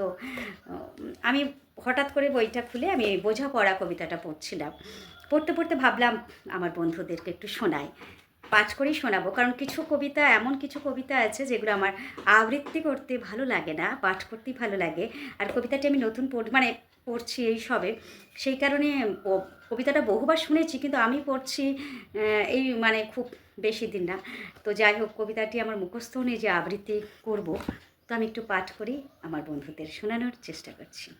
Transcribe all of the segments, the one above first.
তো আমি হঠাৎ করে বইটা খুলে আমি বোঝাপড়া কবিতাটা পড়ছিলাম। পড়তে পড়তে ভাবলাম, আমার বন্ধুদেরকে একটু শোনাই। পাঁচ করেই শোনাবো, কারণ কিছু কবিতা, এমন কিছু কবিতা আছে যেগুলো আমার আবৃত্তি করতে ভালো লাগে না, পাঠ করতেই ভালো লাগে। আর কবিতাটি আমি নতুন পড় মানে পড়ছি এই সবে। সেই কারণে কবিতাটা বহুবার শুনেছি, কিন্তু আমি পড়ছি এই মানে খুব বেশি দিন না। তো যাই হোক, কবিতাটি আমার মুখস্থ নেই যে আবৃত্তি করব তো আমি একটু পাঠ করি, আমার বন্ধুদের শোনানোর চেষ্টা করছি।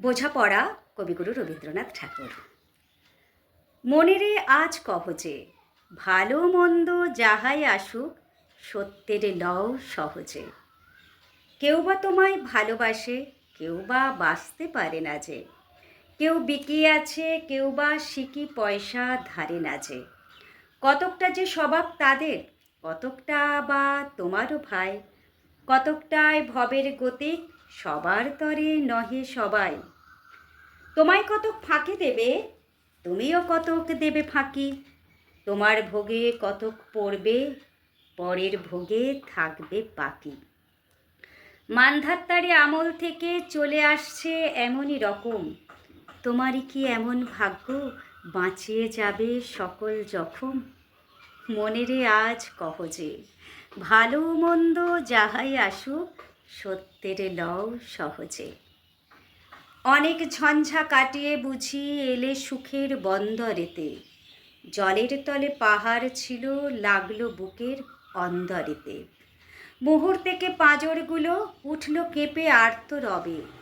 বোঝাপড়া, কবিগুরু রবীন্দ্রনাথ ঠাকুর। মনেরে আজ কহজে ভালো মন্দ যাহাই আসুক, সত্যের লও সহজে। কেউ বা তোমায় ভালোবাসে, কেউ বা বাঁচতে পারে না যে। কেউ বিকি আছে, কেউ বা শিকি পয়সা ধারে না যে। কতকটা যে স্বভাব তাদের, কতকটা বা তোমারও ভাই। কতকটায় ভবের গতিক সবার তরে নহে সবাই। তোমায় কতক ফাঁকি দেবে, তুমিও কতক দেবে ফাঁকি। তোমার ভোগে কতক পড়বে, পরের ভোগে থাকবে বাকি। মানধাত্তারি আমল থেকে চলে আসছে এমনই রকম। তোমারই কি এমন ভাগ্য? বাঁচিয়ে যাবে সকল জখম? মনেরে আজ কহজে ভালো মন্দ যাহাই আসুক, সত্যের লও সহজে। অনেক ঝঞ্ঝা কাটিয়ে বুঝি এলে সুখের বন্দরেতে। জলের তলে পাহাড় ছিল, লাগল বুকের অন্দরেতে। মুহুর থেকে পাঁজরগুলো, উঠল কেঁপে আর্ত রবে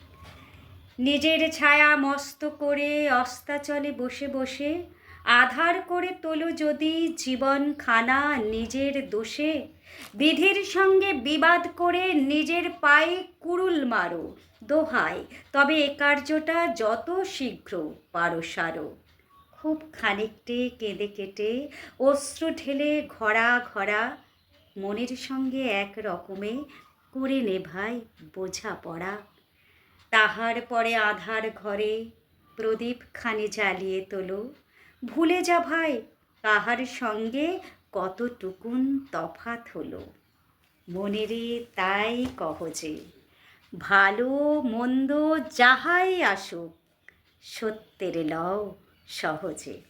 নিজের ছায়া মস্ত করে অস্তাচলে বসে বসে, আধার করে তোলো যদি জীবন খানা নিজের দোষে, বিধির সঙ্গে বিবাদ করে নিজের পায়ে কুড়ুল মারো দোহাই তবে এ কার্যটা যত শীঘ্র পারো সারো। খুব খানিকটে কেঁদে কেটে অশ্রু ঢেলে ঘরা ঘরা মনের সঙ্গে এক রকমে, করে নে ভাই বোঝা পড়া তাহার পরে আধার ঘরে প্রদীপ খানি জ্বালিয়ে তোলো। ভুলে যা ভাই, তাহার সঙ্গে কতটুকুন তফাত হলো। মনেরে তাই কহজে ভালো মন্দ যাহাই আসুক, সত্যের লও সহজে।